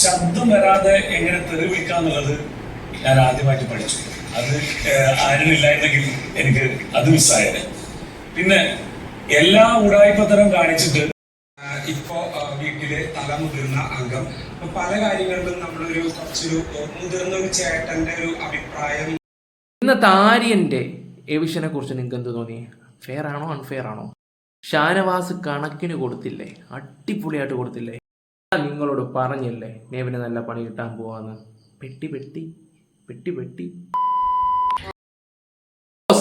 ശബ്ദം വരാതെ എങ്ങനെ തെറി വിളിക്കാന്നുള്ളത് ഞാൻ ആദ്യമായിട്ട് പഠിച്ചു. അത് ആരുമില്ലായിരുന്നെങ്കിൽ എനിക്ക് അത് മിസ്സായത് പിന്നെ എല്ലാ ഉടായ്പത്തരം കാണിച്ചിട്ട് ഇപ്പോ വീട്ടിലെ തല മുതിർന്ന അംഗം. അപ്പൊ പല കാര്യങ്ങളിലും നമ്മളൊരു കുറച്ചൊരു മുതിർന്ന ഒരു ചേട്ടന്റെ ഒരു അഭിപ്രായം. ഇന്നത്തെ ആര്യന്റെ എവിഷനെ കുറിച്ച് നിങ്ങൾക്ക് എന്ത് തോന്നി? ഫെയർ ആണോ അൺഫെയർ ആണോ? ഷാനവാസ് കണക്കിന് കൊടുത്തില്ലേ? അടിപൊളിയായിട്ട് കൊടുത്തില്ലേ? നിങ്ങളോട് പറഞ്ഞില്ലേ നേവിന് നല്ല പണി കിട്ടാൻ പോവാന്ന്. പെട്ടി പെട്ടി പെട്ടി പെട്ടി.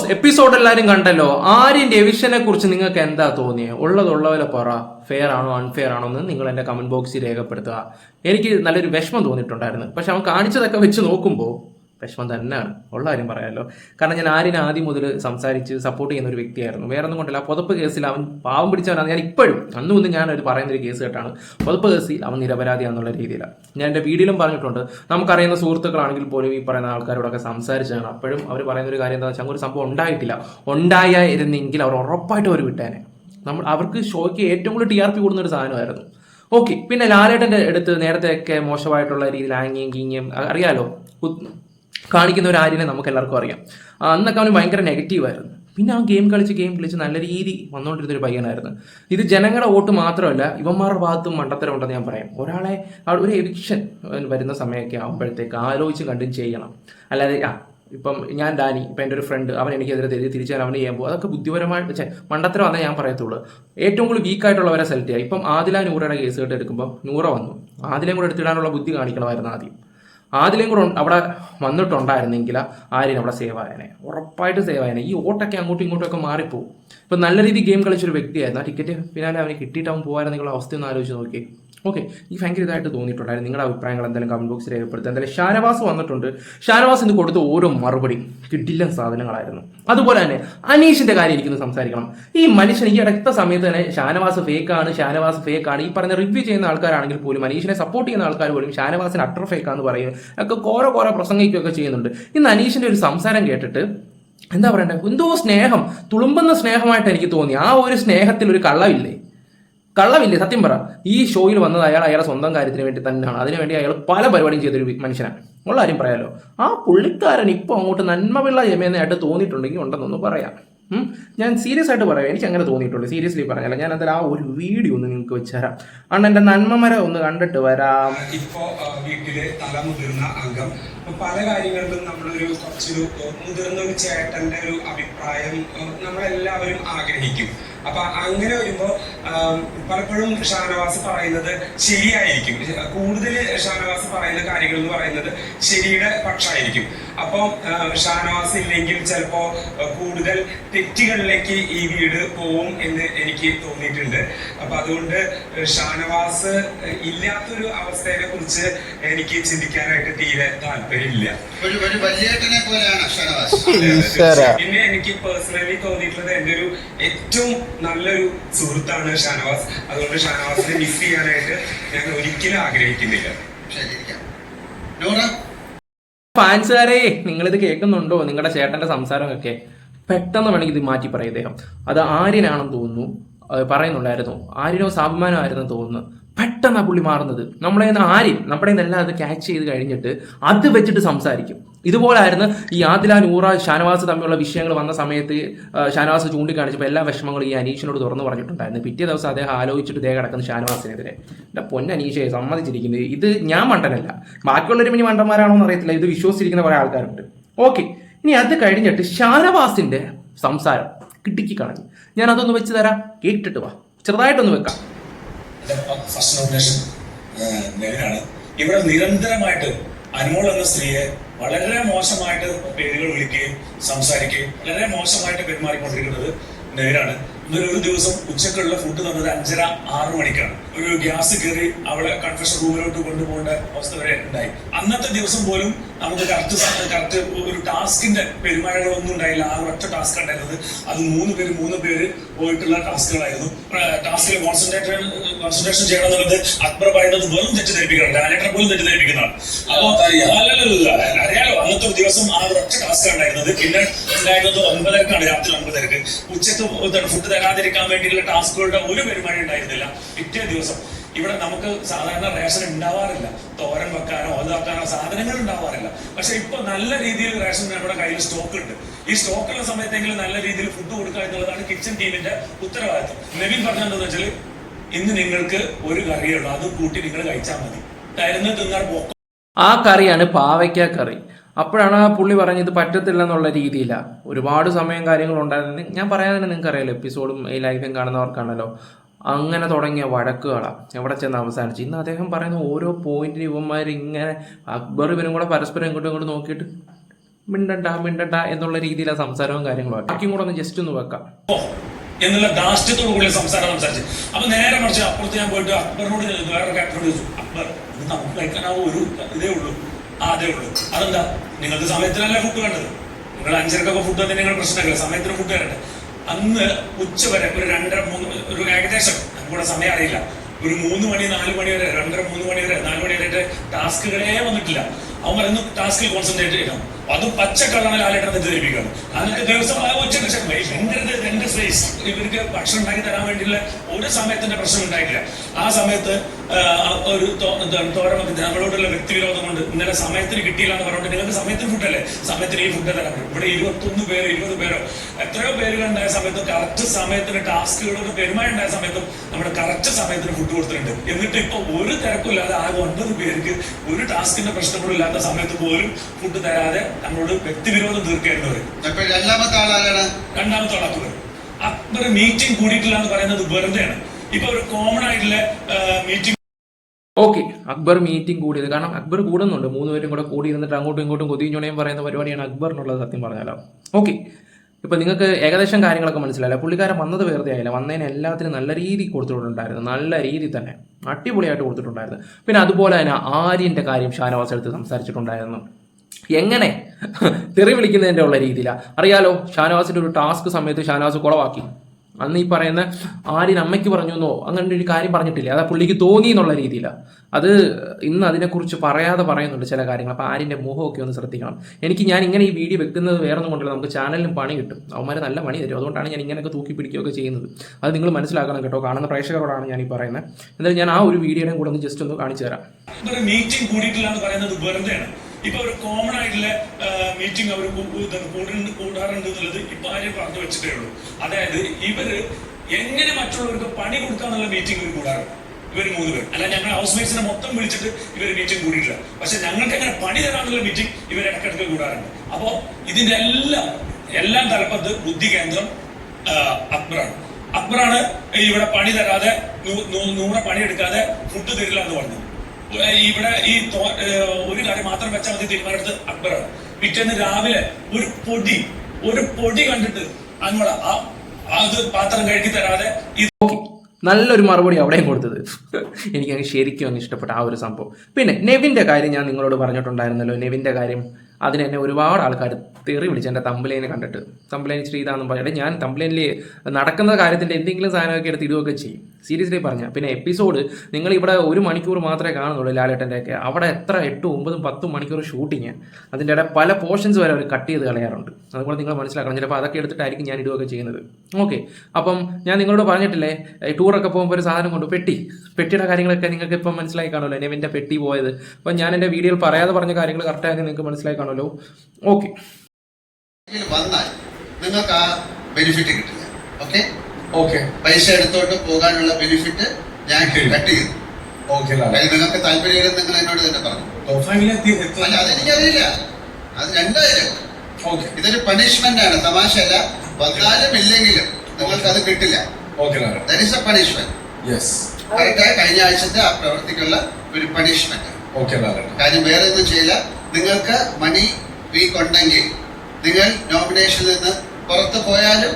എപ്പിസോഡ് എല്ലാരും കണ്ടല്ലോ. ആര്യന്റെ എവിഷനെ കുറിച്ച് നിങ്ങൾക്ക് എന്താ തോന്നിയത് ഉള്ളതുള്ളവരെ പറ. ഫെയർ ആണോ അൺഫെയർ ആണോ എന്ന് നിങ്ങൾ എന്റെ കമന്റ് ബോക്സിൽ രേഖപ്പെടുത്തുക. എനിക്ക് നല്ലൊരു വിഷമം തോന്നിയിട്ടുണ്ടായിരുന്നു. പക്ഷെ അവൻ കാണിച്ചതൊക്കെ വെച്ച് നോക്കുമ്പോൾ വിഷമം തന്നെയാണ്. ഉള്ള കാര്യം പറയാമല്ലോ കാരണം ഞാൻ ആര്യനെ ആദ്യം മുതൽ സംസാരിച്ച് സപ്പോർട്ട് ചെയ്യുന്ന ഒരു വ്യക്തിയായിരുന്നു. വേറെ ഒന്നും കൊണ്ടല്ല പുതപ്പ് കേസിൽ അവൻ പാവം പിടിച്ചവനാണ്. ഞാൻ ഇപ്പോഴും അന്നു മുന്നേ ഞാൻ ഒരു പറയുന്ന ഒരു കേസ് കേട്ടാണ്. പുതപ്പ് കേസിൽ അവൻ നിരപരാധിയാണെന്നുള്ള രീതിയിലാണ് ഞാൻ എന്റെ വീഡിയോയിലും പറഞ്ഞിട്ടുണ്ട്. നമുക്കറിയുന്ന സുഹൃത്തുക്കളാണെങ്കിൽ പോലും ഈ പറയുന്ന ആൾക്കാരോടൊക്കെ സംസാരിച്ചാണ് അപ്പോഴും അവർ പറയുന്ന ഒരു കാര്യം എന്താ വെച്ചാൽ ഒരു സംഭവം ഉണ്ടായിട്ടില്ല. ഉണ്ടായിരുന്നെങ്കിൽ അവർ ഉറപ്പായിട്ടും അവർ വിട്ടേനെ. നമ്മൾ അവർക്ക് ഷോയ്ക്ക് ഏറ്റവും കൂടുതൽ ടി ആർ പി കൂടുന്ന ഒരു സാധനമായിരുന്നു. ഓക്കെ. പിന്നെ ലാലേട്ടന്റെ അടുത്ത് നേരത്തെയൊക്കെ മോശമായിട്ടുള്ള രീതിയിൽ ആങ്ങിയും കീങ്ങിയും അറിയാലോ? കാണിക്കുന്ന ഒരു ആര്യനെ നമുക്ക് എല്ലാവർക്കും അറിയാം അന്നൊക്കെ അവന് ഭയങ്കര നെഗറ്റീവായിരുന്നു പിന്നെ ആ ഗെയിം കളിച്ച് ഗെയിം കളിച്ച് നല്ല രീതി വന്നുകൊണ്ടിരുന്ന ഒരു പയ്യനായിരുന്നു. ഇത് ജനങ്ങളുടെ വോട്ട് മാത്രമല്ല ഇവന്മാരുടെ ഭാഗത്തും മണ്ടത്തരം ഉണ്ടെന്ന് ഞാൻ പറയാം. ഒരാളെ ഒരു എവിക്ഷൻ വരുന്ന സമയമൊക്കെ ആകുമ്പോഴത്തേക്ക് ആലോചിച്ച് കണ്ടും ചെയ്യണം. അല്ലാതെ ആ ഇപ്പം ഞാൻ ഡാനി ഇപ്പം എന്റെ ഒരു ഫ്രണ്ട് അവൻ എനിക്കെതിരെ തിരി തിരിച്ചാൽ ചെയ്യാൻ പോകും. അതൊക്കെ ബുദ്ധിപരമായിട്ട് ഛെ, മണ്ടത്തരം വന്നേ ഞാൻ പറയത്തുള്ളൂ. ഏറ്റവും കൂടുതൽ വീക്കായിട്ടുള്ളവരെ സെലക്ട് ചെയ്യുക ഇപ്പം ആദില നൂറയുടെ കേസ് കേട്ട് എടുക്കുമ്പോൾ നൂറ വന്നു. ആദിലയും കൂടെ എടുത്തിടാനുള്ള ബുദ്ധി കാണിക്കണമായിരുന്നു ആദ്യം. ആദിലയും കൂടെ അവിടെ വന്നിട്ടുണ്ടായിരുന്നെങ്കിൽ ആര്യൻ അവിടെ സേവ് ആയനെ. ഉറപ്പായിട്ട് സേവ് ആയനെ. ഈ ഓട്ടൊക്കെ അങ്ങോട്ടും ഇങ്ങോട്ടും ഒക്കെ മാറിപ്പോവും. ഇപ്പം നല്ല രീതിയിൽ ഗെയിം കളിച്ചൊരു വ്യക്തിയായിരുന്നു. ആ ടിക്കറ്റ് പിന്നാലെ അവന് കിട്ടിയിട്ട് അവൻ പോകാനെന്നുള്ള അവസ്ഥ ഒന്ന് ആലോചിച്ച് നോക്കി ഓക്കെ എനിക്ക് ഭയങ്കര ഇതായിട്ട് തോന്നിയിട്ടുണ്ടായിരുന്നു. നിങ്ങളുടെ അഭിപ്രായങ്ങൾ എന്തായാലും കമന്റ് ബോക്സിൽ രേഖപ്പെടുത്തുക. എന്തായാലും ഷാനവാസ് വന്നിട്ടുണ്ട്. ഷാനവാസ് ഇന്ന് കൊടുത്ത ഓരോ മറുപടി കിട്ടില്ല സാധനങ്ങളായിരുന്നു. അതുപോലെ തന്നെ അനീഷിന്റെ കാര്യം എനിക്കൊന്ന് സംസാരിക്കണം. ഈ മനുഷ്യൻ ഈ അടുത്ത സമയത്ത് തന്നെ ഷാനവാസ് ഫേക്ക് ആണ് ഷാനവാസ് ഫേക്ക് ആണ്. ഈ പറഞ്ഞ റിവ്യൂ ചെയ്യുന്ന ആൾക്കാരാണെങ്കിൽ പോലും അനീഷിനെ സപ്പോർട്ട് ചെയ്യുന്ന ആൾക്കാർ പോലും ഷാനവാസിന് അട്ടർ ഫേക്ക് ആണെന്ന് പറയും ഒക്കെ കോരോ കോരോ പ്രസംഗിക്കുകയൊക്കെ ചെയ്യുന്നുണ്ട്. ഇന്ന് അനീഷിന്റെ ഒരു സംസാരം കേട്ടിട്ട് എന്താ പറയണ്ടേ? എന്തോ സ്നേഹം തുളുമ്പുന്ന സ്നേഹമായിട്ട് എനിക്ക് തോന്നി. ആ ഒരു സ്നേഹത്തിൽ ഒരു കള്ളമില്ലേ? കള്ളമില്ലേ? സത്യം പറ. ഈ ഷോയിൽ വന്നത് അയാൾ അയാളെ സ്വന്തം കാര്യത്തിന് വേണ്ടി തന്നെയാണ്. അതിനുവേണ്ടി അയാൾ പല പരിപാടിയും ചെയ്തൊരു മനുഷ്യനാണ്. ഉള്ള കാര്യം പറയാലോ. ആ പുള്ളിക്കാരൻ ഇപ്പോൾ അങ്ങോട്ട് നന്മപിള്ള യമേന്നയായിട്ട് തോന്നിയിട്ടുണ്ടെങ്കിൽ ഉണ്ടെന്നൊന്ന് പറയാം. ഞാൻ സീരിയസ് ആയിട്ട് പറയാം. എനിക്ക് അങ്ങനെ തോന്നിയിട്ടുള്ളൂ സീരിയസ്ലി പറഞ്ഞല്ല ഞാൻ എന്തായാലും ആ ഒരു വീഡിയോ ഒന്ന് നിങ്ങൾക്ക് വെച്ചുതരാം എന്റെ നന്മമര ഒന്ന് കണ്ടിട്ട് വരാം. ഇപ്പോൾ ഇപ്പോ വീട്ടിലെ തല മുതിർന്ന അംഗം. പല കാര്യങ്ങളിലും നമ്മളൊരു കുറച്ചൊരു മുതിർന്ന ഒരു ചേട്ടന്റെ ഒരു അഭിപ്രായം നമ്മളെല്ലാവരും ആഗ്രഹിക്കും. അപ്പൊ അങ്ങനെ വരുമ്പോ പലപ്പോഴും ഷാനവാസ് പറയുന്നത് ശരിയായിരിക്കും. കൂടുതൽ ഷാനവാസ് പറയുന്ന കാര്യങ്ങൾ എന്ന് പറയുന്നത് ശരിയുടെ പക്ഷമായിരിക്കും അപ്പോ ഷാനവാസ് ഇല്ലെങ്കിൽ ചിലപ്പോ കൂടുതൽ തെറ്റുകളിലേക്ക് ഈ വീട് പോവും എന്ന് എനിക്ക് തോന്നിയിട്ടുണ്ട്. അപ്പൊ അതുകൊണ്ട് ഷാനവാസ് ഇല്ലാത്തൊരു അവസ്ഥയെ കുറിച്ച് എനിക്ക് ചിന്തിക്കാനായിട്ട് തീരെ താല്പര്യമില്ല. ഒരു ഒരു പോലെയാണ് ഷനവാസ്. പിന്നെ എനിക്ക് പേഴ്സണലി തോന്നിയിട്ടുള്ളത് എന്റെ ഒരു ഏറ്റവും നല്ലൊരു സുഹൃത്താണ് ഷാനവാസ്. അതുകൊണ്ട് ഷാനവാസിനെ മിസ് ചെയ്യാനായിട്ട് ഞാൻ ഒരിക്കലും ആഗ്രഹിക്കുന്നില്ല. ശരി നൂറ ഫാൻസുകാരെ നിങ്ങളിത് കേൾക്കുന്നുണ്ടോ? നിങ്ങളുടെ ചേട്ടന്റെ സംസാരമൊക്കെ പെട്ടെന്ന് വേണമെങ്കിൽ ഇത് മാറ്റി പറയും അദ്ദേഹം അത് ആര്യനാണെന്ന് തോന്നുന്നു. പറയുന്നുണ്ടായിരുന്നു. ആര്യനോ സാഭിമാനമായിരുന്നു തോന്നുന്നു. പെട്ടെന്ന് ആ പുള്ളി മാറുന്നത്. നമ്മളെ ആര്യൻ നമ്മുടെ എല്ലാം അത് ക്യാച്ച് ചെയ്ത് കഴിഞ്ഞിട്ട് അത് വെച്ചിട്ട് സംസാരിക്കും. ഇതുപോലായിരുന്നു ഈ ആദില നൂറ ഷാനവാസ് തമ്മിലുള്ള വിഷയങ്ങൾ വന്ന സമയത്ത് ഷാനവാസ് ചൂണ്ടിക്കാണിച്ചപ്പോൾ എല്ലാ വിഷമങ്ങളും ഈ അനീഷിനോട് തുറന്നു പറഞ്ഞിട്ടുണ്ടായിരുന്നു. പിറ്റേ ദിവസം അദ്ദേഹം ആലോചിച്ചിട്ട് ദേഹം കിടക്കുന്ന ഷാനവാസിനെതിരെ. എന്റെ പൊന്നനീഷയെ സമ്മതിച്ചിരിക്കുന്നത്. ഇത് ഞാൻ മണ്ടനല്ല. ബാക്കിയുള്ളവരും ഇനി മണ്ടന്മാരാണോ എന്ന് അറിയത്തില്ല. ഇത് വിശ്വസിച്ചിരിക്കുന്ന കുറേ ആൾക്കാരുണ്ട്. ഓക്കെ ഇനി അത് കഴിഞ്ഞിട്ട് ഷാനവാസിന്റെ സംസാരം. കിട്ടിക്ക് കളഞ്ഞു. ഞാൻ അതൊന്ന് വെച്ച് തരാം. കേട്ടിട്ട് വാ. ചെറുതായിട്ടൊന്ന് വെക്കാം. ഇവിടെ നിരന്തരമായിട്ട് അനുമോൾ എന്ന സ്ത്രീയെ വളരെ മോശമായിട്ട് പേരുകൾ വിളിക്കുകയും സംസാരിക്കുകയും വളരെ മോശമായിട്ട് പെരുമാറിക്കൊണ്ടിരിക്കുന്നത് നെവിനാണ് ഒരു ദിവസം ഉച്ചക്കുള്ള ഫുഡ് തന്നത് അഞ്ചര ആറു മണിക്കാണ്. ഒരു ഗ്യാസ് കയറി അവളെ കൺഫെഷൻ റൂമിലോട്ട് കൊണ്ടുപോകേണ്ട അവസ്ഥ വരെ ഉണ്ടായി. അന്നത്തെ ദിവസം പോലും നമുക്ക് കറക്റ്റ് കറക്റ്റ് ഒരു ടാസ്കിന്റെ പെരുമാറ്റങ്ങളൊന്നും ഉണ്ടായില്ല. ആ ഒറ്റ ടാസ്ക് ഉണ്ടായിരുന്നത്. അത് മൂന്ന് പേര് മൂന്ന് പേര് പോയിട്ടുള്ള ടാസ്കുകളായിരുന്നു. ടാസ്കിൽ കോൺസെൻട്രേഷൻ കോൺസെൻട്രേഷൻ ചെയ്യണം എന്നുള്ളത് അക്ബർ പറയുന്നത് വെറും തെറ്റിദ്ധരിപ്പിക്കണം ഡയറക്ടർ പോലും തെറ്റിദ്ധരിപ്പിക്കുന്നതാണ് അപ്പോ അറിയാലോ അന്നത്തെ ഒരു ദിവസം ആ ഒറ്റ ടാസ്ക് ഉണ്ടായിരുന്നത്. പിന്നെ ഉണ്ടായിരുന്നത് ഒൻപതരക്കാണ് രാത്രി ഒൻപതരക്ക് ഉച്ചയ്ക്ക് ഫുഡ് തരാതിരിക്കാൻ വേണ്ടിയുള്ള ടാസ്കുകളുടെ ഒരു പരിപാടി ഉണ്ടായിരുന്നില്ല. പിറ്റേ ദിവസം. ഇവിടെ നമുക്ക് സാധാരണ റേഷൻ ഉണ്ടാവാറില്ല. തോരൻ വെക്കാനോ ഒതാക്കാനോ സാധനങ്ങൾ ഉണ്ടാവാറില്ല. പക്ഷെ ഇപ്പൊ നല്ല രീതിയിൽ റേഷൻ നമ്മുടെ കയ്യിൽ സ്റ്റോക്ക് ഉണ്ട്. ഈ സ്റ്റോക്കുള്ള സമയത്തെങ്കിലും നല്ല രീതിയിൽ ഫുഡ് കൊടുക്കുക എന്നുള്ളതാണ് കിച്ചൺ ടീമിന്റെ ഉത്തരവാദിത്വം. നവീൻ പറഞ്ഞതെന്ന് വെച്ചാൽ ഇന്ന് നിങ്ങൾക്ക് ഒരു കറിയുള്ളൂ. അത് കൂട്ടി നിങ്ങൾ കഴിച്ചാൽ മതി. തരുന്ന തിന്നാൽ ആ കറിയാണ് പാവയ്ക്ക കറി. അപ്പോഴാണ് ആ പുള്ളി പറഞ്ഞത് പറ്റത്തില്ല എന്നുള്ള രീതിയിലാണ് ഒരുപാട് സമയം കാര്യങ്ങൾ ഉണ്ടായിരുന്നു. ഞാൻ പറയാൻ തന്നെ നിങ്ങൾക്ക് അറിയാലോ എപ്പിസോഡും ഈ ലൈഫും കാണുന്നവർക്കാണല്ലോ. അങ്ങനെ തുടങ്ങിയ വഴക്കുകളാണ് എവിടെ ചെന്ന് അവസാനിച്ചു. ഇന്ന് അദ്ദേഹം പറയുന്ന ഓരോ പോയിന്റിന് ഇവന്മാർ ഇങ്ങനെ അക്ബർ ഇവനും കൂടെ പരസ്പരം ഇങ്ങോട്ടും ഇങ്ങോട്ട് നോക്കിയിട്ട് മിണ്ടണ്ട മിണ്ടണ്ട എന്നുള്ള രീതിയിലാണ് സംസാരവും കാര്യങ്ങളും. ബാക്കിയും കൂടെ ഒന്ന് ജസ്റ്റ് ഒന്ന് വെക്കാം. എന്നുള്ള ദാഷ്ട്യത്തോടു കൂടി സംസാരം സംസാരിച്ച് അപ്പൊ നേരെ മറിച്ച് അപ്പുറത്ത് ഞാൻ പോയിട്ട് അക്ബറിനോട് വേറൊരു ചോദിച്ചു. അക്ബർ ഇത് നമുക്ക് ഒരു ഇതേ ഉള്ളൂ. അതേ ഉള്ളൂ. അതെന്താ? നിങ്ങൾക്ക് സമയത്തിനല്ല ഫുഡ് വേണ്ടത്? നിങ്ങൾ അഞ്ചരക്കൊക്കെ ഫുഡ് തന്നെ നിങ്ങൾ പ്രശ്നമില്ല സമയത്തിന് ഫുഡ് തരട്ടെ അന്ന് ഉച്ച വരെ ഒരു രണ്ടര മൂന്ന് ഒരു ഏകദേശം. നമ്മുടെ സമയം അറിയില്ല. ഒരു മൂന്ന് മണി നാല് മണി വരെ രണ്ടര മൂന്ന് മണി വരെ നാല് മണി വരെ ടാസ്കുകളേ വന്നിട്ടില്ല. അവൻ ടാസ്കിൽ കോൺസെൻട്രേറ്റ് ചെയ്യണം. അത് പച്ചക്കള്ളനെ ലാലേട്ടൻ തെറ്റിദ്ധരിപ്പിക്കണം അന്നത്തെ ദിവസം ഉച്ചയ്ക്ക് ശേഷം എന്റെ എന്റെ സ്പേസ് ഇവർക്ക് ഭക്ഷണം ഉണ്ടാക്കി തരാൻ വേണ്ടിയുള്ള ഒരു സമയത്തിന്റെ പ്രശ്നം ഉണ്ടായിട്ടില്ല. ആ സമയത്ത് ഒരു തോരമൊക്കെ നമ്മളോടുള്ള വ്യക്തിവിരോധം കൊണ്ട് ഇന്നലെ സമയത്തിന് കിട്ടിയില്ല എന്ന് പറഞ്ഞിട്ട് നിങ്ങൾക്ക് സമയത്തിന് ഫുഡ് അല്ലേ? സമയത്തിന് ഈ ഫുഡ് തരാൻ ഇവിടെ ഇരുപത്തൊന്ന് പേരോ ഇരുപത് പേരോ എത്രയോ പേരുകൾ ഉണ്ടായ സമയത്തും കറക്റ്റ് സമയത്തിന് ടാസ്കുകളൊക്കെ പെരുമാറി ഉണ്ടായ സമയത്തും നമ്മുടെ കറക്റ്റ് സമയത്തിന് ഫുഡ് കൊടുത്തിട്ടുണ്ട്. എന്നിട്ട് ഇപ്പൊ ഒരു തിരക്കില്ലാതെ ആകെ ഒൻപത് പേർക്ക് ഒരു ടാസ്കിന്റെ പ്രശ്നങ്ങളും ഇല്ലാത്ത സമയത്ത് പോലും ഫുഡ് തരാതെ നമ്മളോട് വ്യക്തിവിരോധം തീർക്കേണ്ടത് രണ്ടാമത്തെ ആളാരാണ്? രണ്ടാമത്തെ അക്ബർ മീറ്റിംഗ് കൂടിയിട്ടില്ല എന്ന് പറയുന്നത് വെറുതെയാണ്. ഇപ്പൊ ഒരു കോമൺ ആയിട്ടുള്ള മീറ്റിംഗ് ഓക്കെ അക്ബർ മീറ്റിംഗ് കൂടിയത്. കാരണം അക്ബർ കൂടുന്നുണ്ട്. മൂന്ന് പേരും കൂടെ കൂടി ഇരുന്നിട്ട് അങ്ങോട്ടും ഇങ്ങോട്ടും കൊതിഞ്ഞുണയും പറയുന്ന പരിപാടിയാണ് അക്ബറിനുള്ളത് സത്യം പറഞ്ഞാലോ. ഓക്കെ ഇപ്പൊ നിങ്ങൾക്ക് ഏകദേശം കാര്യങ്ങളൊക്കെ മനസ്സിലായില്ല? പുള്ളിക്കാരൻ വന്നത് വെറുതെ ആയില്ല. വന്നതിന് എല്ലാത്തിനും നല്ല രീതി കൊടുത്തിട്ടുണ്ടായിരുന്നു. നല്ല രീതി തന്നെ. അടിപൊളിയായിട്ട് കൊടുത്തിട്ടുണ്ടായിരുന്നു. പിന്നെ അതുപോലെ തന്നെ ആര്യന്റെ കാര്യം ഷാനവാസ് എടുത്ത് സംസാരിച്ചിട്ടുണ്ടായിരുന്നു. എങ്ങനെ? തെറി വിളിക്കുന്നതിന്റെ ഉള്ള രീതിയിലാണ് അറിയാലോ ഷാനവാസിന്റെ ഒരു ടാസ്ക് സമയത്ത് ഷാനവാസ് കുളവാക്കി. അന്ന് ഈ പറയുന്ന ആര്യൻ അമ്മയ്ക്ക് പറഞ്ഞു എന്നോ അങ്ങനെ ഒരു കാര്യം പറഞ്ഞിട്ടില്ല. അതാ പുള്ളിക്ക് തോന്നി എന്നുള്ള രീതിയിലാണ് അത് ഇന്ന് അതിനെക്കുറിച്ച് പറയാതെ പറയുന്നുണ്ട് ചില കാര്യങ്ങൾ. അപ്പോൾ ആര്യന്റെ മോഹമൊക്കെ ഒന്ന് ശ്രദ്ധിക്കണം. എനിക്ക് ഞാൻ ഇങ്ങനെ ഈ വീഡിയോ വെക്കുന്നത് വേറെ ഒന്നും കൊണ്ടല്ല. നമുക്ക് ചാനലിനും പണി കിട്ടും. അവന്മാർ നല്ല പണി തരും. അതുകൊണ്ടാണ് ഞാൻ ഇങ്ങനെയൊക്കെ തൂക്കി പിടിക്കുകയൊക്കെ ചെയ്യുന്നത്. അത് നിങ്ങൾ മനസ്സിലാക്കണം കേട്ടോ. കാണുന്ന പ്രേക്ഷകരോടാണ് ഞാൻ ഈ പറയുന്നത്. എന്തായാലും ഞാൻ ആ ഒരു വീഡിയോയും കൂടെ ഒന്ന് ജസ്റ്റ് ഒന്ന് കാണിച്ചു തരാം. മീറ്റിംഗ് പറയുന്നത് ഇപ്പൊ ഒരു കോമൺ ആയിട്ടുള്ള മീറ്റിംഗ് അവർ കൂടുന്നുണ്ട് കൂടാറുണ്ട് എന്നുള്ളത് ഇപ്പൊ ആരും പറഞ്ഞു വെച്ചിട്ടേ ഉള്ളൂ. അതായത് ഇവർ എങ്ങനെ മറ്റുള്ളവർക്ക് പണി കൊടുക്കാന്നുള്ള മീറ്റിംഗ് ഇവർ കൂടാറുണ്ട് ഇവർ മൂന്ന് പേർ അല്ല ഞങ്ങൾ ഹൗസ് മേറ്റ്സിനെ മൊത്തം വിളിച്ചിട്ട് ഇവർ മീറ്റിംഗ് കൂടിയിട്ടില്ല. പക്ഷെ ഞങ്ങൾക്ക് എങ്ങനെ പണി തരാന്നുള്ള മീറ്റിംഗ് ഇവർ ഇടക്കിടക്ക് കൂടാറുണ്ട്. അപ്പോ ഇതിന്റെ എല്ലാം എല്ലാം തലപ്പത്ത് ബുദ്ധി കേന്ദ്രം അക്ബറാണ്. അക്ബറാണ് ഇവിടെ പണി തരാതെ നൂറെ പണി എടുക്കാതെ ഫുഡ് തരില്ല എന്ന് പറഞ്ഞത് ഇവിടെ ഈ ഒരു കാര്യം മാത്രം വെച്ചാൽ മതി തീരുമാനമെടുത്ത് അക്ബറാണ്. പിറ്റേന്ന് രാവിലെ ഒരു പൊടി ഒരു പൊടി കണ്ടിട്ട് അങ്ങോട്ട് ആ അത് പാത്രം കഴുകി തരാതെ നല്ലൊരു മറുപടി അവിടെയും കൊടുത്തത്. എനിക്ക് അങ്ങ് ശരിക്കും അങ്ങ് ഇഷ്ടപ്പെട്ട ആ ഒരു സംഭവം. പിന്നെ നെവിന്റെ കാര്യം ഞാൻ നിങ്ങളോട് പറഞ്ഞിട്ടുണ്ടായിരുന്നല്ലോ. നെവിന്റെ കാര്യം അതിന് എന്നെ ഒരുപാട് ആൾക്കാർ തെറി വിളിച്ച് എന്റെ തമ്പ്ലൈനെ കണ്ടിട്ട്. തമ്പ്ലൈൻ ഇച്ചിരി ഇതാണെന്ന് ഞാൻ തമ്പ്ലൈനിൽ നടക്കുന്ന കാര്യത്തിന്റെ എന്തെങ്കിലും സാധനമൊക്കെ എടുത്ത് ഇടുകയൊക്കെ ചെയ്യും. സീരിയസ്ലി പറഞ്ഞ. പിന്നെ എപ്പിസോഡ് നിങ്ങൾ ഇവിടെ ഒരു മണിക്കൂർ മാത്രമേ കാണുന്നുള്ളൂ ലാലേട്ടന്റെ ഒക്കെ അവിടെ എത്ര എട്ടും ഒമ്പതും പത്തും മണിക്കൂർ ഷൂട്ടിങ് അതിന്റെ ഇടയിൽ പല പോർഷൻസ് വരെ അവർ കട്ട് ചെയ്ത് കളയാറുണ്ട്. അതുപോലെ നിങ്ങൾ മനസ്സിലാക്കണം. ചിലപ്പോൾ അതൊക്കെ എടുത്തിട്ടായിരിക്കും ഞാൻ ഇടുകയൊക്കെ ചെയ്യുന്നത്. ഓക്കെ അപ്പം ഞാൻ നിങ്ങളോട് പറഞ്ഞിട്ടില്ലേ ടൂറൊക്കെ പോകുമ്പോൾ ഒരു സാധനം കൊണ്ട് പെട്ടി. പെട്ടിയുടെ കാര്യങ്ങളൊക്കെ നിങ്ങൾക്ക് ഇപ്പം മനസ്സിലായി കാണുമല്ലോ. നെവിന്റെ പെട്ടി പോയത്. അപ്പം ഞാൻ എന്റെ വീഡിയോയിൽ പറയാതെ പറഞ്ഞ കാര്യങ്ങൾ കറക്റ്റായി നിങ്ങൾക്ക് മനസ്സിലായി കാണുമല്ലോ. ഓക്കെ വന്നാൽ നിങ്ങൾക്ക് ആ ബെനിഫിറ്റ് കിട്ടില്ല. ഓക്കെ ഓക്കെ പൈസ എടുത്തോട്ട് പോകാനുള്ള ബെനിഫിറ്റ് ഞാൻ കട്ട്. ചെയ്തു. ഓക്കെ നിങ്ങൾക്ക് താല്പര്യം നിങ്ങൾ എന്നോട് തന്നെ പറഞ്ഞു. അതെനിക്കറിയില്ല. അത് രണ്ടായിരം. ഓക്കെ ഇതൊരു പണിഷ്മെന്റ് ആണ് തമാശ അല്ല വന്നാലും ഇല്ലെങ്കിലും നിങ്ങൾക്ക് അത് കിട്ടില്ല. ദാറ്റ് എ പണിഷ്മെന്റ് കഴിഞ്ഞ ആഴ്ചത്തെ ആ പ്രവർത്തിക്കുള്ള ഒരു പണിഷ്മെന്റ് കാര്യം വേറെ ഒന്നും ചെയ്യില്ല. നിങ്ങൾക്ക് മണി വീക്ക് ഉണ്ടെങ്കിൽ നിങ്ങൾ നോമിനേഷനിൽ നിന്ന് പുറത്തു പോയാലും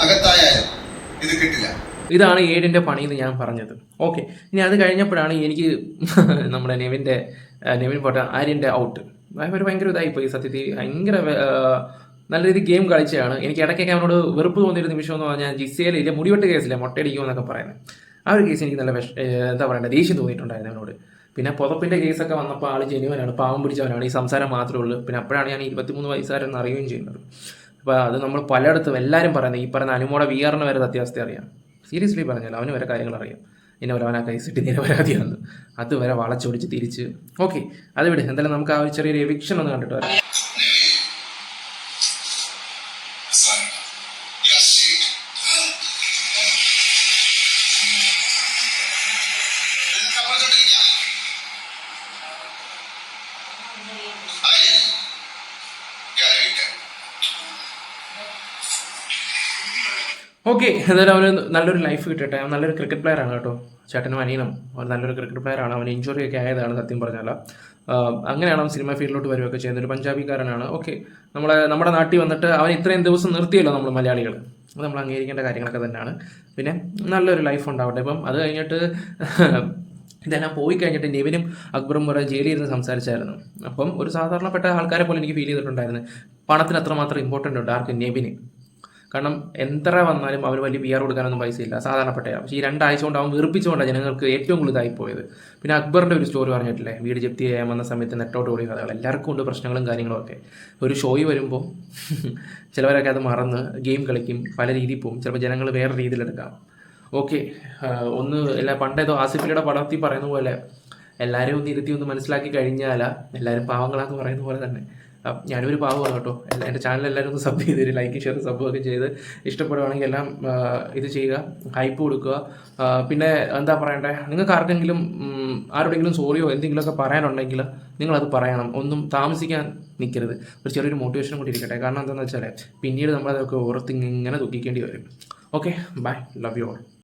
അകത്തായാലും ഇത് കിട്ടില്ല. ഇതാണ് ഏഡിന്റെ പണി എന്ന് ഞാൻ പറഞ്ഞത്. ഓക്കെ ഇനി അത് കഴിഞ്ഞപ്പോഴാണ് എനിക്ക് നമ്മുടെ നെവിന്റെ നെവിൻ പോട്ട ആര്യന്റെ ഔട്ട് അവർ ഭയങ്കര പോയി സത്യത്തിൽ. ഭയങ്കര നല്ല രീതിയിൽ ഗെയിം കളിച്ചതാണ്. എനിക്ക് ഇടയ്ക്കൊക്കെ അവനോട് വെറുപ്പ് തോന്നിയൊരു നിമിഷം എന്ന് പറഞ്ഞാൽ ജിസയിൽ ഇല്ല മുടിവെട്ട് കേസില്ല മൊട്ടയടിക്കുമെന്നൊക്കെ പറയുന്നത്. ആ ഒരു കേസ് എനിക്ക് നല്ല വിഷ എന്താ പറയണ്ട ദേഷ്യം തോന്നിയിട്ടുണ്ടായിരുന്നു അവനോട്. പിന്നെ പുതപ്പിന്റെ കേസൊക്കെ വന്നപ്പോൾ ആൾ ജെനുവനാണ് പാവം പിടിച്ചവനാണ് ഈ സംസാരം മാത്രമേ ഉള്ളൂ. പിന്നെ അപ്പോഴാണ് ഞാൻ ഇരുപത്തിമൂന്ന് വയസ്സുകാരെന്ന് അറിയുകയും ചെയ്യുന്നത്. അപ്പോൾ അത് നമ്മൾ പലയിടത്തും എല്ലാവരും പറയുന്നത് ഈ പറയുന്ന അനുമോടെ വി ആറിന് വരെ അത്യാവസ്ഥ അറിയാം. സീരിയസ്ലി പറഞ്ഞാൽ അവന് വരെ കാര്യങ്ങൾ അറിയാം. നിരവരാന കൈസിട്ട് നിരപരാധിയാണെന്ന് അതുവരെ വളച്ചൊടിച്ച് തിരിച്ച്. ഓക്കെ അത് വിട്. എന്തായാലും നമുക്ക് ആ ഒരു ചെറിയൊരു എവിക്ഷൻ ഒന്ന് കണ്ടിട്ട് വരാം. ഓക്കെ എന്തായാലും അവന് നല്ലൊരു ലൈഫ് കിട്ടട്ടെ. അവൻ നല്ലൊരു ക്രിക്കറ്റ് പ്ലെയർ ആണ് കേട്ടോ. ചേട്ടനും അനിയനും. അവൻ നല്ലൊരു ക്രിക്കറ്റ് പ്ലെയർ ആണ്. അവൻ ഇഞ്ചുറി ഒക്കെ ആയതാണ് സത്യം പറഞ്ഞാൽ അങ്ങനെയാണ് അവൻ സിനിമ ഫീൽഡിലോട്ട് വരികയൊക്കെ ചെയ്യുന്നത്. ഒരു പഞ്ചാബിക്കാരനാണ്. ഓക്കെ നമ്മളെ നമ്മുടെ നാട്ടിൽ വന്നിട്ട് അവൻ ഇത്രയും ദിവസം നിർത്തിയല്ലോ നമ്മൾ മലയാളികൾ അത് നമ്മൾ അംഗീകരിക്കേണ്ട കാര്യങ്ങളൊക്കെ തന്നെയാണ്. പിന്നെ നല്ലൊരു ലൈഫ് ഉണ്ടാവട്ടെ. ഇപ്പം അത് കഴിഞ്ഞിട്ട് ഇതെല്ലാം പോയി കഴിഞ്ഞിട്ട് നെവിനും അക്ബറും വരെ ജയിലിൽ ഇരുന്ന് സംസാരിച്ചായിരുന്നു. അപ്പം ഒരു സാധാരണപ്പെട്ട ആൾക്കാരെ പോലെ എനിക്ക് ഫീൽ ചെയ്തിട്ടുണ്ടായിരുന്നു. പണത്തിന് അത്രമാത്രം ഇമ്പോർട്ടന്റ് ഉണ്ട് ആർക്കും? നെവിന്. കാരണം എത്ര വന്നാലും അവന് വലിയ ആർ കൊടുക്കാനൊന്നും പൈസ ഇല്ല സാധാരണപ്പെട്ടയാണ് പക്ഷേ ഈ രണ്ടാഴ്ച കൊണ്ട് അവൻ വെറുപ്പിച്ചുകൊണ്ടാണ് ജനങ്ങൾക്ക് ഏറ്റവും കൂടുതൽ ഇതായിപ്പോയത് പിന്നെ അക്ബറിന്റെ ഒരു സ്റ്റോറി പറഞ്ഞിട്ടില്ലേ? വീട് ജപ്തി ചെയ്യാൻ വന്ന സമയത്ത് നെറ്റോട്ട് ഓടിയ കഥകൾ. എല്ലാവർക്കും ഉണ്ട് പ്രശ്നങ്ങളും കാര്യങ്ങളും ഒക്കെ. ഒരു ഷോയ് വരുമ്പോൾ ചിലവരൊക്കെ അത് മറന്ന് ഗെയിം കളിക്കും പല രീതിയിൽ പോകും ചിലപ്പോൾ ജനങ്ങൾ വേറെ രീതിയിലെടുക്കാം ഓക്കെ ഒന്ന് എല്ലാ പണ്ടേതോ ആസിഫലിയുടെ പടർത്തി പറയുന്ന പോലെ എല്ലാവരും ഒന്ന് ഇരുത്തി ഒന്ന് മനസ്സിലാക്കി കഴിഞ്ഞാലാ എല്ലാവരും പാവങ്ങളാന്ന് പറയുന്ന പോലെ തന്നെ. ഞാനൊരു പാവമാണ് കേട്ടോ. എന്റെ ചാനൽ എല്ലാവരും ഒന്ന് സബ് ചെയ്ത് ലൈക്ക് ഷെയർ സബ് ഒക്കെ ചെയ്ത് ഇഷ്ടപ്പെടുവാണെങ്കിൽ എല്ലാം ഇത് ചെയ്യുക ഹൈപ്പ് കൊടുക്കുക. പിന്നെ എന്താ പറയണ്ടേ? നിങ്ങൾക്ക് ആർക്കെങ്കിലും ആരോടെങ്കിലും സോറിയോ എന്തെങ്കിലുമൊക്കെ പറയാനുണ്ടെങ്കിൽ നിങ്ങളത് പറയണം. ഒന്നും താമസിക്കാൻ നിൽക്കരുത് ഒരു ചെറിയൊരു മോട്ടിവേഷൻ കൂടി ഇരിക്കട്ടെ. കാരണം എന്താണെന്ന് വെച്ചാൽ പിന്നീട് നമ്മളതൊക്കെ ഓർത്ത് ഇങ്ങനെ ദുഃഖിക്കേണ്ടി വരും. Okay bye love you all